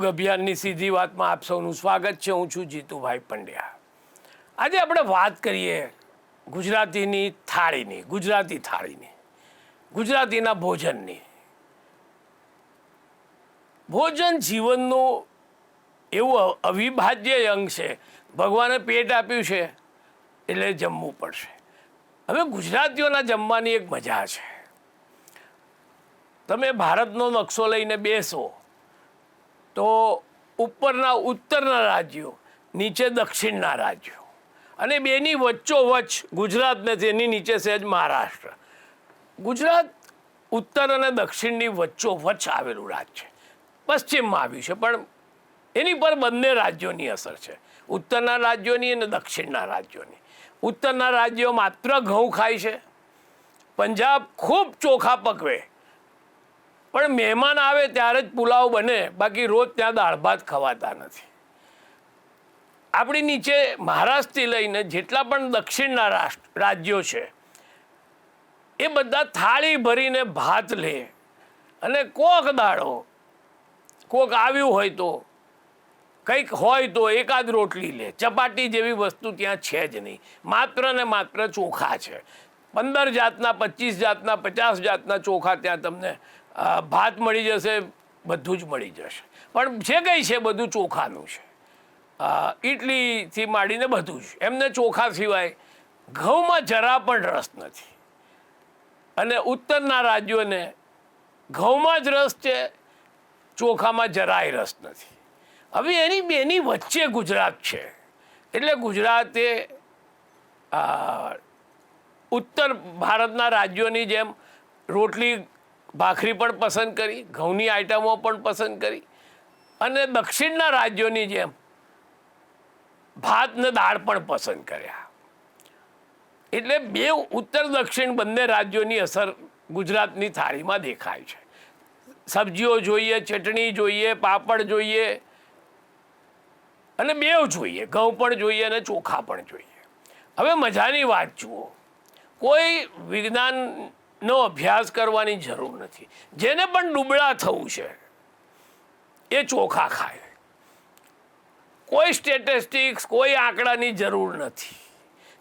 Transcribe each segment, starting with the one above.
યોગ અભિયાનની સીધી વાતમાં આપ સૌનું સ્વાગત છે. હું છું જીતુભાઈ પંડ્યા. આજે આપણે વાત કરીએ ગુજરાતીની થાળીની, ગુજરાતી થાળીની, ગુજરાતીના ભોજનની. ભોજન જીવનનું એવું અવિભાજ્ય અંગ છે. ભગવાને પેટ આપ્યું છે, એટલે જમવું પડશે. હવે ગુજરાતીઓના જમવાની એક મજા છે. તમે ભારતનો નકશો લઈને બેસો. તો ઉપરના, ઉત્તરના રાજ્યો, નીચે દક્ષિણના રાજ્યો. અને બેની વચ્ચોવચ્ચ ગુજરાત ને તેની નીચે સહેજ મહારાષ્ટ્ર. ગુજરાત ઉત્તર અને દક્ષિણની વચ્ચોવચ્ચ આવેલું રાજ્ય છે. પશ્ચિમમાં આવ્યું છે, પણ એની પર બંને રાજ્યોની અસર છે. ઉત્તરના રાજ્યોની અને દક્ષિણના રાજ્યોની. ઉત્તરના રાજ્યો માત્ર ઘઉં ખાય છે. પંજાબ ખૂબ ચોખા પકવે. પણ મહેમાન આવે ત્યારે જ પુલાવ બને. બાકી રોજ ત્યાં દાળ ભાત ખવાતા નથી. આપણી નીચે મહારાષ્ટ્રથી લઈને જેટલા પણ દક્ષિણના રાષ્ટ્ર, રાજ્યો છે, એ બધા થાળી ભરીને ભાત લે. અને કોક દાડો, કોક આવ્યું હોય તો, કંઈક હોય તો એકાદ રોટલી લે. ચપાટી જેવી વસ્તુ ત્યાં છે જ નહીં. માત્ર ને માત્ર ચોખા છે. પંદર જાતના, પચીસ જાતના, પચાસ જાતના ચોખા ત્યાં તમને ભાત મળી જશે, બધું જ મળી જશે. પણ જે કંઈ છે, બધું ચોખાનું છે. ઇડલીથી માંડીને બધું જ. એમને ચોખા સિવાય ઘઉંમાં જરા પણ રસ નથી. અને ઉત્તરના રાજ્યોને ઘઉંમાં જ રસ છે, ચોખામાં જરાય રસ નથી. હવે એની બેની વચ્ચે ગુજરાત છે. એટલે ગુજરાતે ઉત્તર ભારતના રાજ્યોની જેમ રોટલી ભાખરી પણ પસંદ કરી, ઘઉંની આઈટમો પણ પસંદ કરી અને દક્ષિણના રાજ્યોની જેમ ભાત ને દાળ પણ પસંદ કર્યા. એટલે બે ઉત્તર દક્ષિણ બંને રાજ્યોની અસર ગુજરાતની થાળીમાં દેખાય છે. સબ્જીઓ જોઈએ, ચટણી જોઈએ, પાપડ જોઈએ અને બેવ જોઈએ, ઘઉં પણ જોઈએ અને ચોખા પણ જોઈએ. હવે મજાની વાત જુઓ. કોઈ વિજ્ઞાનનો અભ્યાસ કરવાની જરૂર નથી. જેને પણ ડૂબળા થવું છે, એ ચોખા ખાય. કોઈ સ્ટેટિસ્ટિક્સ કોઈ આંકડાની જરૂર નથી.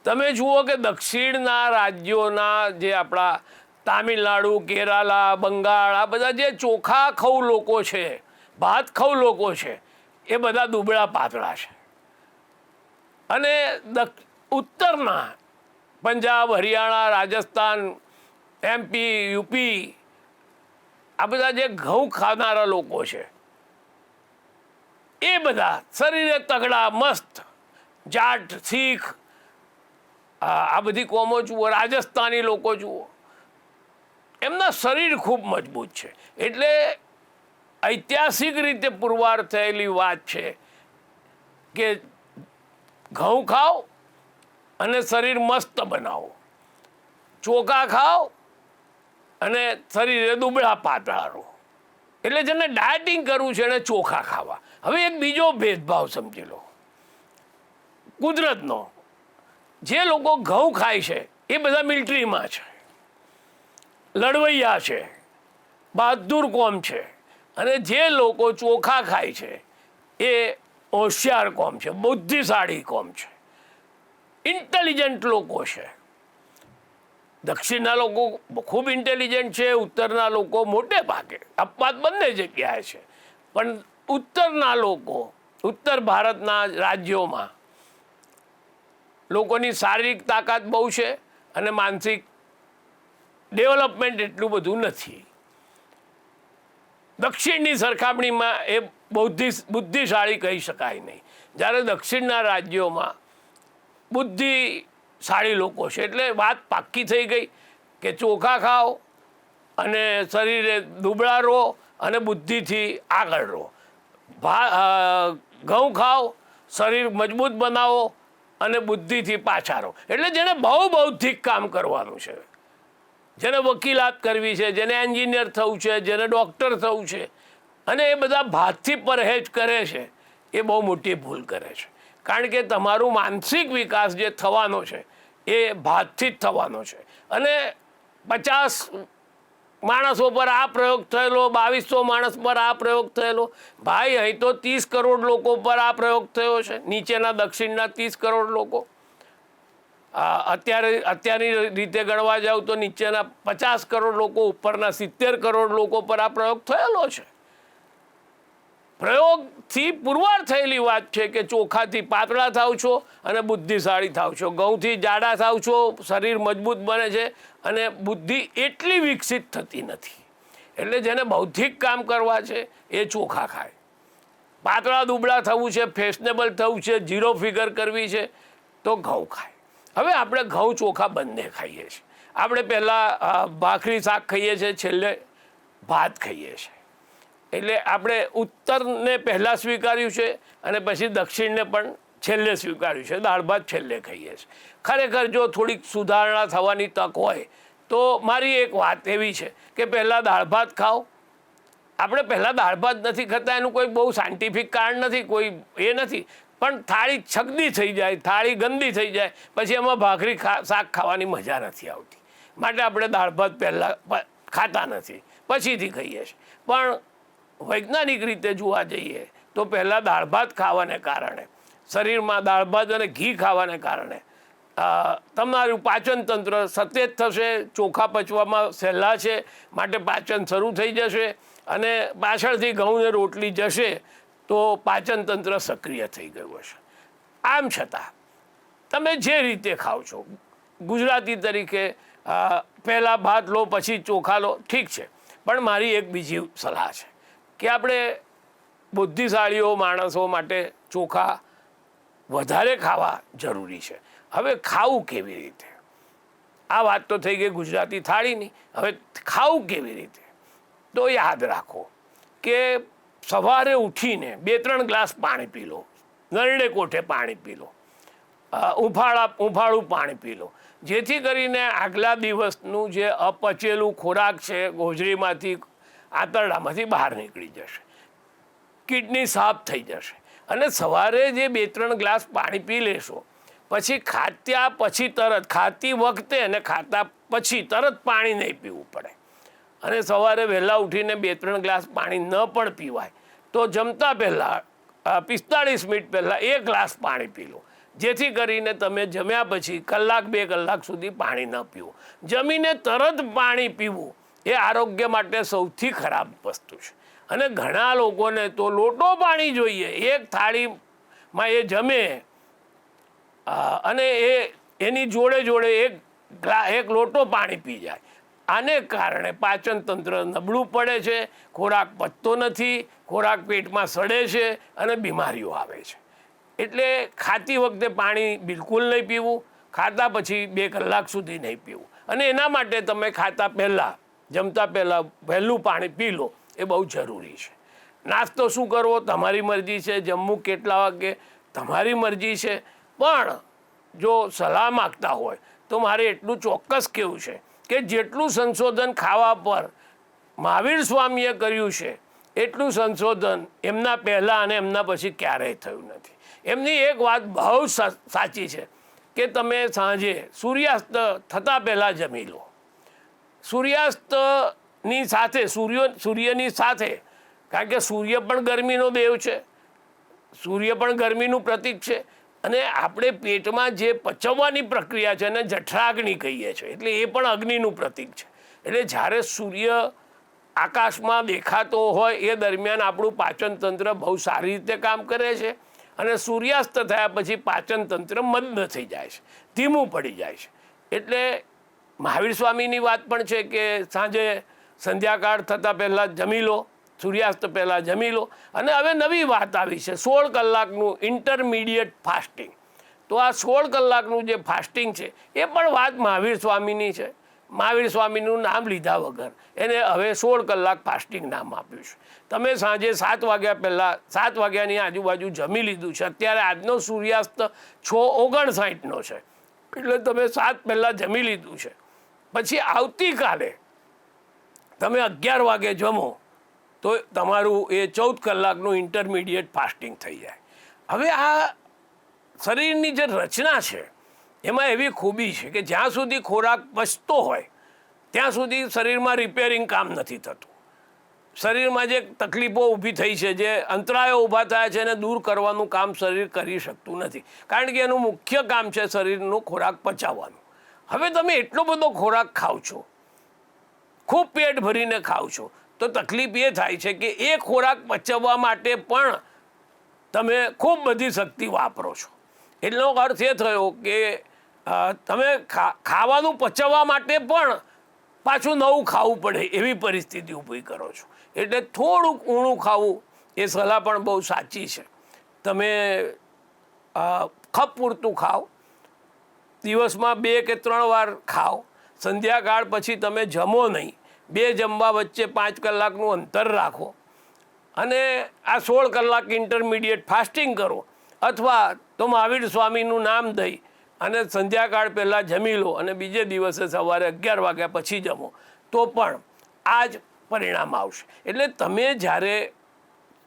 તમે જુઓ કે દક્ષિણના રાજ્યોના જે આપણા તામિલનાડુ, કેરાલા, બંગાળ, આ બધા જે ચોખા ખવ લોકો છે, ભાત ખઉ લોકો છે, એ બધા દુબળા પાતળા છે. અને દ ઉત્તરના પંજાબ, હરિયાણા, રાજસ્થાન એમપી યુપી આ બધા જે ઘઉં ખાનારા લોકો છે, એ બધા શરીરે તગડા, મસ્ત, જાટ, શીખ આ બધી કોમો જુઓ, રાજસ્થાની લોકો જુઓ, એમના શરીર ખૂબ મજબૂત છે. એટલે ઐતિહાસિક રીતે પુરવાર થયેલી વાત છે કે ઘઉં ખાઓ અને શરીર મસ્ત બનાવો. ચોખા ખાઓ અને શરીરે દુબળા પાતળાનું. એટલે જેને ડાયટિંગ કરવું છે એને ચોખા ખાવા. હવે એક બીજો ભેદભાવ સમજી લો. કુદરતનો. જે લોકો ઘઉં ખાય છે, એ બધા મિલિટરીમાં છે. લડવૈયા છે, બહાદુર કોમ છે. અને જે લોકો ચોખા ખાય છે, એ હોશિયાર કોમ છે, બુદ્ધિશાળી કોમ છે. ઇન્ટેલિજન્ટ લોકો છે. દક્ષિણના લોકો ખૂબ ઇન્ટેલિજન્ટ છે, ઉત્તરના લોકો મોટે ભાગે. અપવાદ બંને જગ્યાએ છે. પણ ઉત્તરના લોકો, ઉત્તર ભારતના રાજ્યોમાં લોકોની શારીરિક તાકાત બહુ છે અને માનસિક ડેવલપમેન્ટ એટલું બધું નથી. દક્ષિણની સરખામણીમાં એ બૌદ્ધિ બુદ્ધિશાળી કહી શકાય નહીં. જ્યારે દક્ષિણના રાજ્યોમાં બુદ્ધિશાળી લોકો છે. એટલે વાત પાક્કી થઈ ગઈ કે ચોખા ખાઓ અને શરીરે દુબળા રહો અને બુદ્ધિથી આગળ રહો. ભા ઘઉં ખાઓ, શરીર મજબૂત બનાવો અને બુદ્ધિથી પાછા રહો. એટલે જેને બહુ બૌદ્ધિક કામ કરવાનું છે જેને વકીલાત કરવી છે જેને એન્જિનિયર થવું છે જેને ડૉક્ટર થવું છે અને એ બધા ભાતથી પરહેજ કરે છે, એ બહુ મોટી ભૂલ કરે છે. કારણ કે તમારું માનસિક વિકાસ જે થવાનો છે, એ ભાતથી જ થવાનો છે. અને પચાસ માણસો પર આ પ્રયોગ થયેલો, બાવીસો માણસ પર આ પ્રયોગ થયેલો, ભાઈ, અહીં તો ત્રીસ કરોડ લોકો પર આ પ્રયોગ થયો છે, નીચેના, દક્ષિણના ત્રીસ કરોડ લોકો. અત્યારે, અત્યારની રીતે ગણવા જાવ તો નીચેના પચાસ કરોડ લોકો, ઉપરના સિત્તેર કરોડ લોકો પર આ પ્રયોગ થયેલો છે. પ્રયોગથી પુરવાર થયેલી વાત છે કે ચોખાથી પાતળા થાવ છો અને બુદ્ધિશાળી થાવ છો. ઘઉંથી જાડા થાવ છો, શરીર મજબૂત બને છે અને બુદ્ધિ એટલી વિકસિત થતી નથી. એટલે જેને બૌદ્ધિક કામ કરવા છે એ ચોખા ખાય. પાતળા દુબળા થવું છે ફેશનેબલ થવું છે ઝીરો ફિગર કરવી છે, તો ઘઉં ખાય. હવે આપણે ઘઉં, ચોખા બંને ખાઈએ છીએ. આપણે પહેલાં ભાખરી શાક ખાઈએ છીએ, છેલ્લે ભાત ખાઈએ છીએ. એટલે આપણે ઉત્તરને પહેલાં સ્વીકાર્યું છે અને પછી દક્ષિણને પણ છેલ્લે સ્વીકાર્યું છે. દાળ ભાત છેલ્લે ખાઈએ છીએ. ખરેખર જો થોડીક સુધારણા થવાની તક હોય, તો મારી એક વાત એવી છે કે પહેલાં દાળ ભાત ખાઓ. આપણે પહેલાં દાળ ભાત નથી ખાતા, એનું કોઈ બહુ સાયન્ટિફિક કારણ નથી, કોઈ એ નથી. પણ થાળી છગદી થઈ જાય, થાળી ગંદી થઈ જાય, પછી એમાં ભાખરી ખા, શાક ખાવાની મજા નથી આવતી. માટે આપણે દાળ ભાત પહેલાં ખાતા નથી. પછીથી ખાઈએ છીએ. પણ વૈજ્ઞાનિક રીતે જોવા જઈએ તો પહેલાં દાળ ભાત ખાવાને કારણે, શરીરમાં દાળ ભાત અને ઘી ખાવાને કારણે તમારું પાચન તંત્ર સતેજ થશે, ચોખા પચવામાં સહેલા છે, માટે પાચન શરૂ થઈ જશે અને પાછળથી ઘઉં ને રોટલી જશે તો પાચન તંત્ર સક્રિય થઈ ગયું હશે. આમ છતાં, તમે જે રીતે ખાઓ છો, ગુજરાતી તરીકે પહેલાં ભાત લો, પછી ચોખા લો, ઠીક છે. પણ મારી એક બીજી સલાહ છે. કે આપણે બુદ્ધિશાળીઓ માણસો માટે ચોખા વધારે ખાવા જરૂરી છે. હવે ખાવું કેવી રીતે? આ વાત તો થઈ ગઈ ગુજરાતી થાળીની. હવે ખાવું કેવી રીતે? તો યાદ રાખો કે સવારે ઉઠીને બે ત્રણ ગ્લાસ પાણી પી લો. નરડે કોઠે પાણી પી લો. ઉફાળા, ઉફાળું પાણી પી લો. જેથી કરીને આગલા દિવસનું જે અપચેલું ખોરાક છે, ગોજરીમાંથી આંતરડામાંથી બહાર નીકળી જશે. કિડની સાફ થઈ જશે. અને સવારે જે બે ત્રણ ગ્લાસ પાણી પી લેશો, પછી ખાત્યા પછી તરત, ખાતી વખતે અને ખાતા પછી તરત પાણી નહીં પીવું પડે. અને સવારે વહેલા ઉઠીને બે ત્રણ ગ્લાસ પાણી ન પણ પીવાય, તો જમતા પહેલાં પિસ્તાળીસ મિનિટ પહેલાં એક ગ્લાસ પાણી પી લો. જેથી કરીને તમે જમ્યા પછી કલાક બે કલાક સુધી પાણી ન પીવો. જમીને તરત પાણી પીવું. એ આરોગ્ય માટે સૌથી ખરાબ વસ્તુ છે. અને ઘણા લોકોને તો લોટો પાણી જોઈએ, એક થાળીમાં એ જમે અને એ, એની જોડે જોડે એક એક લોટો પાણી પી જાય. આને કારણે પાચન તંત્ર નબળું પડે છે, ખોરાક પચતો નથી, ખોરાક પેટમાં સડે છે અને બીમારીઓ આવે છે. એટલે ખાતી વખતે પાણી બિલકુલ નહીં પીવું ખાતા પછી બે કલાક સુધી નહીં પીવું. અને એના માટે તમે ખાતા પહેલાં જમતા પહેલાં વહેલું પાણી પી લો, એ બહુ જરૂરી છે. નાસ્તો શું કરવો? તમારી મરજી છે, જમવું કેટલા વાગે તમારી મરજી છે. પણ જો સલાહ માગતા હોય, તો મારે એટલું ચોક્કસ કહેવું છે કે જેટલું સંશોધન ખાવા પર મહાવીર સ્વામીએ કર્યું છે, એટલું સંશોધન એમના પહેલાં અને એમના પછી ક્યારેય થયું નથી. એમની એક વાત બહુ સાચી છે કે તમે સાંજે સૂર્યાસ્ત થતાં પહેલાં જમી લો. સૂર્યાસ્તની સાથે, સૂર્ય, સૂર્યની સાથે, કારણ કે સૂર્ય પણ ગરમીનો દેવ છે. સૂર્ય પણ ગરમીનું પ્રતીક છે અને આપણે પેટમાં જે પચવવાની પ્રક્રિયા છે એને જઠરાગ્નિ કહીએ છીએ, એટલે એ પણ અગ્નિનું પ્રતીક છે. એટલે જ્યારે સૂર્ય આકાશમાં દેખાતો હોય, એ દરમિયાન આપણું પાચન તંત્ર બહુ સારી રીતે કામ કરે છે અને સૂર્યાસ્ત થયા પછી પાચન તંત્ર મંદ થઈ જાય છે, ધીમું પડી જાય છે. એટલે મહાવીર સ્વામીની વાત પણ છે કે સાંજે સંધ્યાકાળ થતાં પહેલાં જમી લો, સૂર્યાસ્ત પહેલાં જમી લો. અને હવે નવી વાત આવી છે, સોળ કલાકનું ઇન્ટરમીડિયેટ ફાસ્ટિંગ. તો આ સોળ કલાકનું જે ફાસ્ટિંગ છે, એ પણ વાત મહાવીર સ્વામીની છે. મહાવીર સ્વામીનું નામ લીધા વગર એને હવે સોળ કલાક ફાસ્ટિંગ નામ આપ્યું છે. તમે સાંજે સાત વાગ્યા પહેલાં, સાત વાગ્યાની આજુબાજુ જમી લીધું છે. અત્યારે આજનો સૂર્યાસ્ત છ ઓગણસાઠનો છે. એટલે તમે સાત પહેલાં જમી લીધું છે. પછી આવતીકાલે તમે અગિયાર વાગે જમો, તો તમારું એ ચૌદ કલાકનું ઇન્ટરમીડિયેટ ફાસ્ટિંગ થઈ જાય. હવે આ શરીરની જે રચના છે, એમાં એવી ખૂબી છે કે જ્યાં સુધી ખોરાક પચતો હોય, ત્યાં સુધી શરીરમાં રિપેરિંગ કામ નથી થતું. શરીરમાં જે તકલીફો ઊભી થઈ છે, જે અંતરાયો ઊભા થયા છે, એને દૂર કરવાનું કામ શરીર કરી શકતું નથી. કારણ કે એનું મુખ્ય કામ છે શરીરનું ખોરાક પચાવવાનું. હવે તમે એટલો બધો ખોરાક ખાવ છો. ખૂબ પેટ ભરીને ખાવ છો. તો તકલીફ એ થાય છે કે એ ખોરાક પચવવા માટે પણ તમે ખૂબ બધી શક્તિ વાપરો છો. એટલો અર્થ એ થયો કે તમે ખાવાનું પચવવા માટે પણ પાછું નવું ખાવું પડે એવી પરિસ્થિતિ ઊભી કરો છો. એટલે થોડુંક ઊણું ખાવું એ સલાહ પણ બહુ સાચી છે. તમે ખપ પૂરતું ખાઓ. દિવસમાં બે કે ત્રણ વાર ખાઓ. સંધ્યાકાળ પછી તમે જમો નહીં. બે જમવા વચ્ચે પાંચ કલાકનું અંતર રાખો. અને આ સોળ કલાક ઇન્ટરમીડિયેટ ફાસ્ટિંગ કરો. અથવા તો મહાવીર સ્વામીનું નામ દઈ અને સંધ્યાકાળ પહેલાં જમી લો અને બીજે દિવસે સવારે અગિયાર વાગ્યા પછી જમો. તો પણ આ જ પરિણામ આવશે. એટલે તમે જ્યારે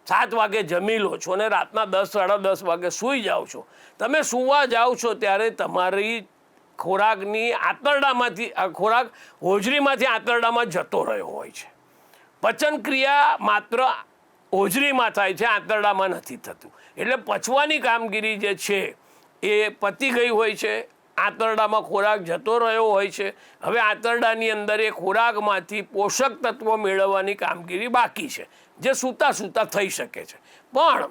સાત વાગે જમી લો છો અને રાતના દસ, સાડા દસ વાગે સૂઈ જાઓ છો. તમે સૂવા જાઓ છો ત્યારે તમારી ખોરાકની આંતરડામાંથી ખોરાક હોજરીમાંથી આંતરડામાં જતો રહ્યો હોય છે. પચન ક્રિયા માત્ર હોજરીમાં થાય છે, આંતરડામાં નથી થતું. એટલે પચવાની કામગીરી જે છે એ પતી ગઈ હોય છે આંતરડામાં ખોરાક જતો રહ્યો હોય છે. હવે આંતરડાની અંદર એ ખોરાકમાંથી પોષક તત્વો મેળવવાની કામગીરી બાકી છે, જે સૂતા સૂતા થઈ શકે છે. પણ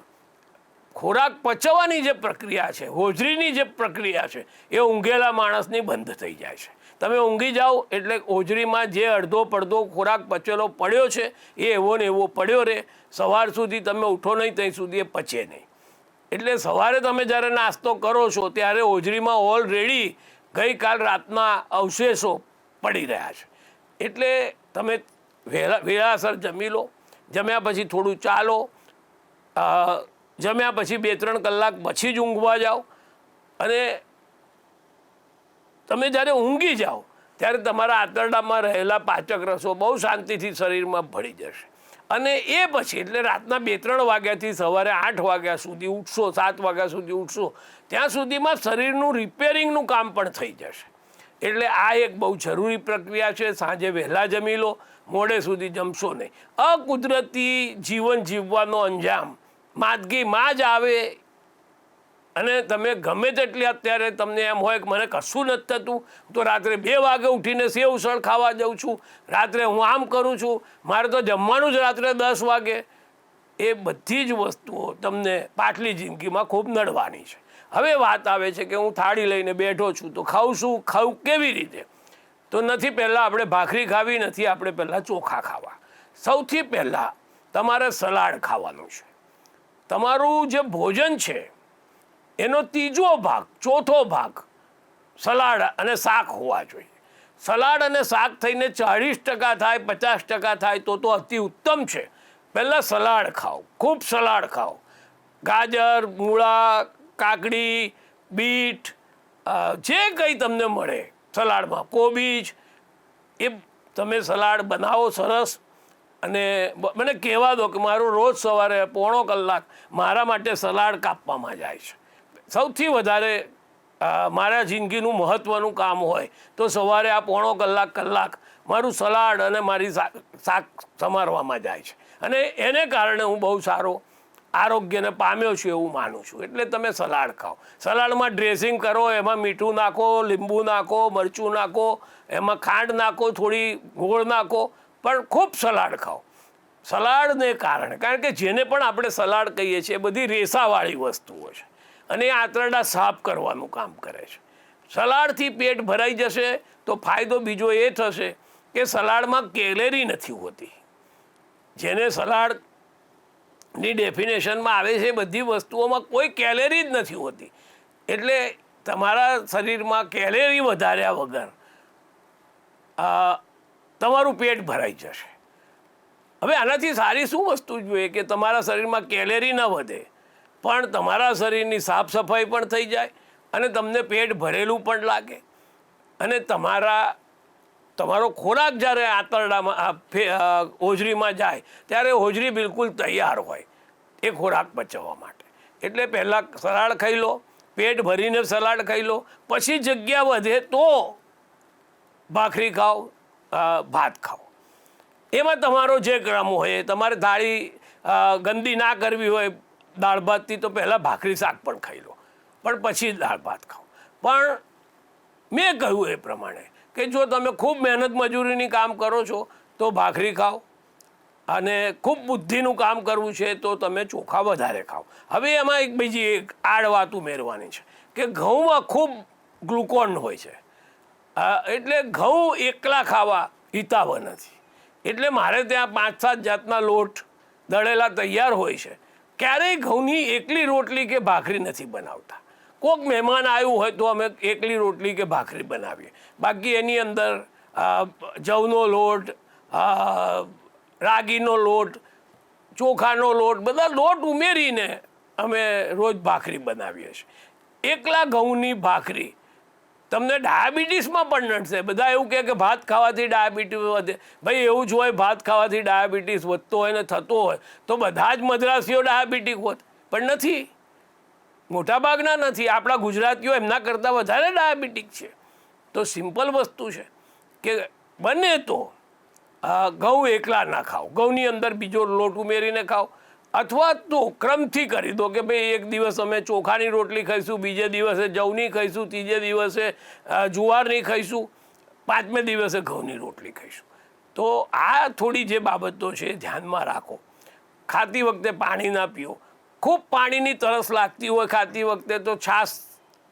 ખોરાક પચવવાની જે પ્રક્રિયા છે, હોજરીની જે પ્રક્રિયા છે, એ ઊંઘેલા માણસની બંધ થઈ જાય છે. તમે ઊંઘી જાઓ એટલે હોજરીમાં જે અડધો પડધો ખોરાક પચેલો પડ્યો છે, એ એવો ને એવો પડ્યો રહે સવાર સુધી તમે ઉઠો નહીં ત્યાં સુધી એ પચે નહીં. એટલે સવારે તમે જ્યારે નાસ્તો કરો છો, ત્યારે હોજરીમાં ઓલરેડી ગઈકાલ રાતના અવશેષો પડી રહ્યા છે. એટલે તમે વહેલા વેળાસર જમી લો, જમ્યા પછી થોડું ચાલો જમ્યા પછી બે ત્રણ કલાક પછી જ ઊંઘવા જાઓ અને તમે જ્યારે ઊંઘી જાઓ, ત્યારે તમારા આંતરડામાં રહેલા પાચક રસો બહુ શાંતિથી શરીરમાં ભળી જશે. અને એ પછી, એટલે રાતના બે ત્રણ વાગ્યાથી સવારે આઠ વાગ્યા સુધી ઉઠશો, સાત વાગ્યા સુધી ઉઠશો, ત્યાં સુધીમાં શરીરનું રિપેરિંગનું કામ પણ થઈ જશે. એટલે આ એક બહુ જરૂરી પ્રક્રિયા છે, સાંજે વહેલા જમી લો, મોડે સુધી જમશો નહીં. અકુદરતી જીવન જીવવાનો અંજામ, માદગીમાં જ આવે અને તમે ગમે તેટલી અત્યારે તમને એમ હોય કે મને કશું નથી થતું તો રાત્રે બે વાગે ઉઠીને સેવ સળ ખાવા જાઉં છું, રાત્રે હું આમ કરું છું, મારે તો જમવાનું જ રાત્રે દસ વાગે. એ બધી જ વસ્તુઓ તમને પાટલી જિંદગીમાં ખૂબ નડવાની છે. હવે વાત આવે છે કે હું થાળી લઈને બેઠો છું, તો ખાઉં છું ખાઉં કેવી રીતે? તો નથી પહેલાં આપણે ભાખરી ખાવી, નથી આપણે પહેલાં ચોખા ખાવા. સૌથી પહેલાં તમારે સલાડ ખાવાનું છે. તમારું જે ભોજન છે એનો ત્રીજો ભાગ, ચોથો ભાગ, સલાડ અને શાક હોવા જોઈએ. સલાડ અને શાક થઈને ચાળીસ ટકા થાય, પચાસ ટકા થાય તો તો અતિ ઉત્તમ છે. પહેલાં સલાડ ખાઓ, ખૂબ સલાડ ખાઓ. ગાજર, મૂળા, કાકડી, બીટ જે કંઈ તમને મળે સલાડમાં, કોબીજ, એ તમે સલાડ બનાવો સરસ. અને મને કહેવા દો કે મારું રોજ સવારે પોણો કલાક મારા માટે સલાડ કાપવામાં જાય છે. સૌથી વધારે મારા જિંદગીનું મહત્ત્વનું કામ હોય તો સવારે આ પોણો કલાક કલાક મારું સલાડ અને મારી શાક સમારવામાં જાય છે. અને એને કારણે હું બહુ સારો આરોગ્યને પામ્યો છું એવું માનું છું. એટલે તમે સલાડ ખાઓ. સલાડમાં ડ્રેસિંગ કરો, એમાં મીઠું નાખો, લીંબુ નાખો, મરચું નાખો, એમાં ખાંડ નાખો, થોડી ગોળ નાખો, પણ ખૂબ સલાડ ખાઓ. સલાડને કારણે, કારણ કે જેને પણ આપણે સલાડ કહીએ છીએ એ બધી રેસાવાળી વસ્તુઓ છે. અને આંતરડા સાફ કરવાનું કામ કરે છે. સલાડથી પેટ ભરાઈ જશે તો ફાયદો બીજો એ થશે કે સલાડમાં કેલેરી નથી હોતી. જેને સલાડની ડેફિનેશનમાં આવે છે બધી વસ્તુઓમાં કોઈ કેલેરી જ નથી હોતી. એટલે તમારા શરીરમાં કેલેરી વધાર્યા વગર તમારું પેટ ભરાઈ જશે. હવે આનાથી સારી શું વસ્તુ જોઈએ કે તમારા શરીરમાં કેલેરી ન વધે? પણ તમારા શરીરની સાફ સફાઈ પણ થઈ જાય અને તમને પેટ ભરેલું પણ લાગે. અને તમારા, તમારો ખોરાક જ્યારે આંતરડામાં હોજરીમાં જાય, ત્યારે હોજરી બિલકુલ તૈયાર હોય એ ખોરાક પચવવા માટે. એટલે પહેલાં સલાડ ખાઈ લો, પેટ ભરીને સલાડ ખાઈ લો, પછી જગ્યા વધે તો ભાખરી ખાઓ ભાત ખાઓ. એમાં તમારો જે ક્રમ હોય, તમારે થાળી ગંદી ના કરવી હોય દાળ ભાતથી તો પહેલાં ભાખરી શાક પણ ખાઈ લો, પણ પછી દાળ ભાત ખાઓ. પણ મેં કહ્યું એ પ્રમાણે કે જો તમે ખૂબ મહેનત મજૂરીની કામ કરો છો, તો ભાખરી ખાઓ અને ખૂબ બુદ્ધિનું કામ કરવું છે, તો તમે ચોખા વધારે ખાઓ. હવે એમાં એક બીજી એક આડ વાત ઉમેરવાની છે કે ઘઉંમાં ખૂબ ગ્લુકોન હોય છે. એટલે ઘઉં એકલા ખાવા હિતાવ નથી. એટલે મારે ત્યાં પાંચ સાત જાતના લોટ દળેલા તૈયાર હોય છે. ક્યારેય ઘઉંની એકલી રોટલી કે ભાખરી નથી બનાવતા. કોઈક મહેમાન આવ્યું હોય તો અમે એકલી રોટલી કે ભાખરી બનાવીએ. બાકી એની અંદર જવનો લોટ રાગીનો લોટ, ચોખાનો લોટ, બધા લોટ ઉમેરીને અમે રોજ ભાખરી બનાવીએ છીએ. એકલા ઘઉંની ભાખરી તમને ડાયાબિટીસમાં પણ નડશે. બધા એવું કહે કે ભાત ખાવાથી ડાયાબિટીસ વધે. ભાઈ, એવું જ હોય, ભાત ખાવાથી ડાયાબિટીસ વધતો હોય ને થતો હોય, તો બધા જ મદ્રાસીઓ ડાયાબિટીક હોત. પણ નથી. મોટાભાગના નથી. આપણા ગુજરાતીઓ એમના કરતાં વધારે ડાયાબિટીક છે. તો સિમ્પલ વસ્તુ છે કે બને તો ઘઉં એકલા ના ખાઓ. ઘઉંની અંદર બીજો લોટ ઉમેરીને ખાઓ. અથવા તો ક્રમથી કરી દો કે ભાઈ એક દિવસ અમે ચોખાની રોટલી ખાઈશું, બીજે દિવસે જવની ખાઈશું, ત્રીજે દિવસે જુવારની ખાઈશું, પાંચમે દિવસે ઘઉંની રોટલી ખાઈશું. તો આ થોડી જે બાબતો છે ધ્યાનમાં રાખો. ખાતી વખતે પાણી ના પીઓ. ખૂબ પાણીની તરસ લાગતી હોય, ખાતી વખતે તો છાશ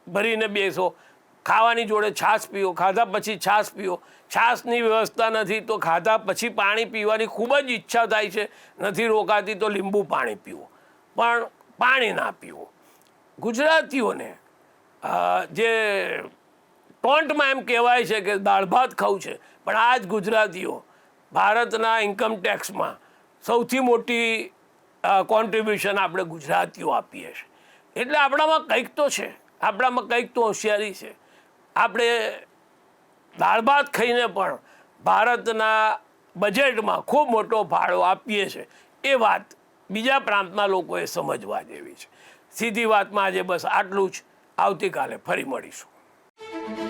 ભરીને બેસો. ખાવાની જોડે છાશ પીઓ, ખાધા પછી છાશ પીઓ. છાશની વ્યવસ્થા નથી તો ખાધા પછી પાણી પીવાની ખૂબ જ ઈચ્છા થાય છે. નથી રોકાતી તો લીંબુ પાણી પીવો પણ પાણી ના પીવું ગુજરાતીઓને જે ટોન્ટમાં એમ કહેવાય છે કે દાળ ભાત ખાવું છે, પણ આ જ ગુજરાતીઓ ભારતના ઇન્કમટેક્સમાં સૌથી મોટી કોન્ટ્રીબ્યુશન આપણે ગુજરાતીઓ આપીએ છીએ એટલે આપણામાં કંઈક તો છે. આપણામાં કંઈક તો હોશિયારી છે. આપણે દાળ ભાત ખાઈને પણ ભારતના બજેટમાં ખૂબ મોટો ફાળો આપીએ છીએ. એ વાત બીજા પ્રાંતના લોકોએ સમજવા જેવી છે. સીધી વાતમાં આજે બસ આટલું જ. આવતીકાલે ફરી મળીશું.